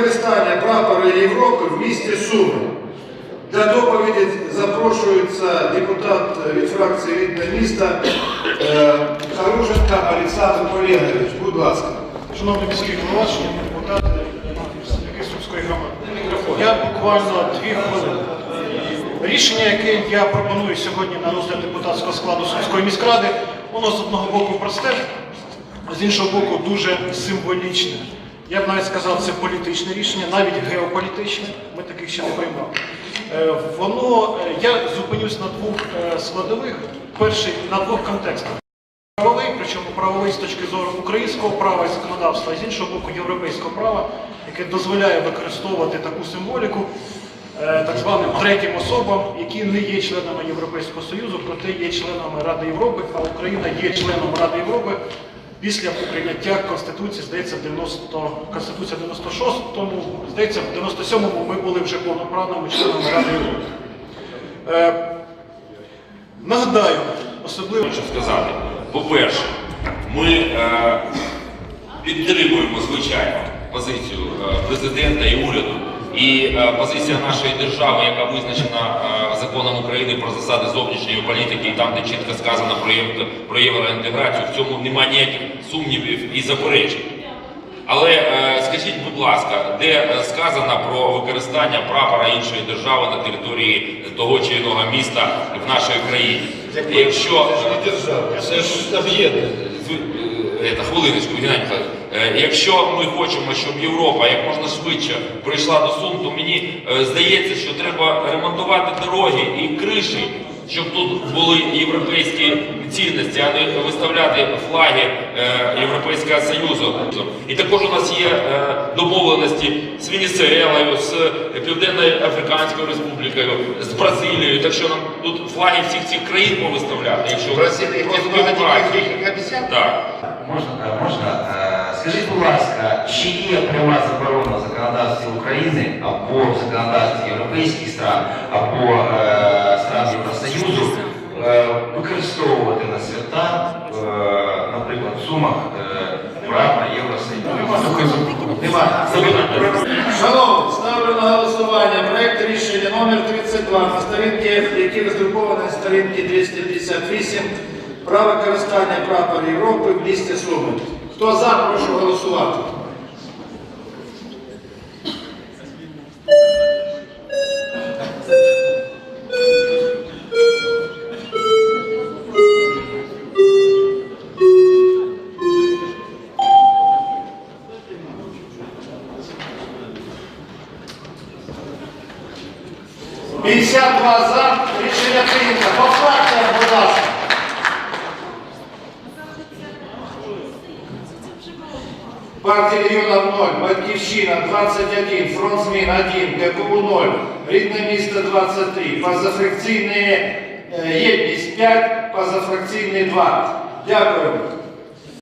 використання прапора Європи в місті Суми. Для доповіді запрошується депутат від фракції «Рідне місто е, Харуженко Олександр Олегович. Будь ласка. Шановний міський голова, шановні депутати, представники Сумської громади. Я буквально дві хвилини. Рішення, яке я пропоную сьогодні на розгляд депутатського складу Сумської міськради, воно з одного боку просте, з іншого боку дуже символічне. Я б навіть сказав, це політичне рішення, навіть геополітичне. Ми таких ще не приймали. Е, Воно, е, я зупинюсь на двох е, складових. Перший на двох контекстах. Правовий, причому правовий з точки зору українського права і законодавства, і з іншого боку європейського права, яке дозволяє використовувати таку символіку так званим третім особам, які не є членами Європейського Союзу, проте є членами Ради Європи, а Україна є членом Ради Європи після прийняття Конституції, здається, 90, Конституція 96-му, здається, в 97-му ми були вже повноправними членами Ради Європи. Е, Нагадаю, особливо. Хочу сказати, по-перше, ми е, підтримуємо, звичайно, позицію е, президента і уряду. І е, позиція нашої держави, яка визначена е, законом України про засади зовнішньої політики, і там, де чітко сказано про, євроінтеграцію, в цьому немає ніяких сумнівів і заперечень. Але е, скажіть, будь ласка, де сказано про використання прапора іншої держави на території того чи іного міста в нашій країні? Якщо Це ж об'єднання. Зв- е, Та хвилиночку, Михайлович. Е, Якщо ми хочемо, щоб Європа як можна швидше прийшла до Сум, то мені е, здається, що треба ремонтувати дороги і криші, щоб тут були європейські цінності, а не виставляти флаги е, Європейського Союзу. І також у нас є е, домовленості з Венесуелою, з Південною Африканською Республікою, з Бразилією. Так що нам тут флаги всіх цих країн повиставляти. Якщо Бразилія про тих багатьох, співпрацю. яких обіцяв? Так. Можна, е, можна. Е, Скажіть, будь ласка, чи є пряма заборона в законодавстві України або в законодавстві європейських стран, або е, стран Євросоюзу е, використовувати на свята, е, наприклад, в Сумах е, прапор Євросоюзу? Немає. Шановні, ставлю на голосування проект рішення номер 32 на сторінці, які роздруковані на сторінці 258 Про використання прапора Європи в місті Суми. Хто за, прошу голосувати. – 52 за. Рішення прийнято. По фракціям, будь ласка. Партія регіонів 0, Батьківщина 21, Фронт змін 1, ДКУ 0, Рідне місто 23, позафракційне е, єдність 5, позафракційне 2. Дякую.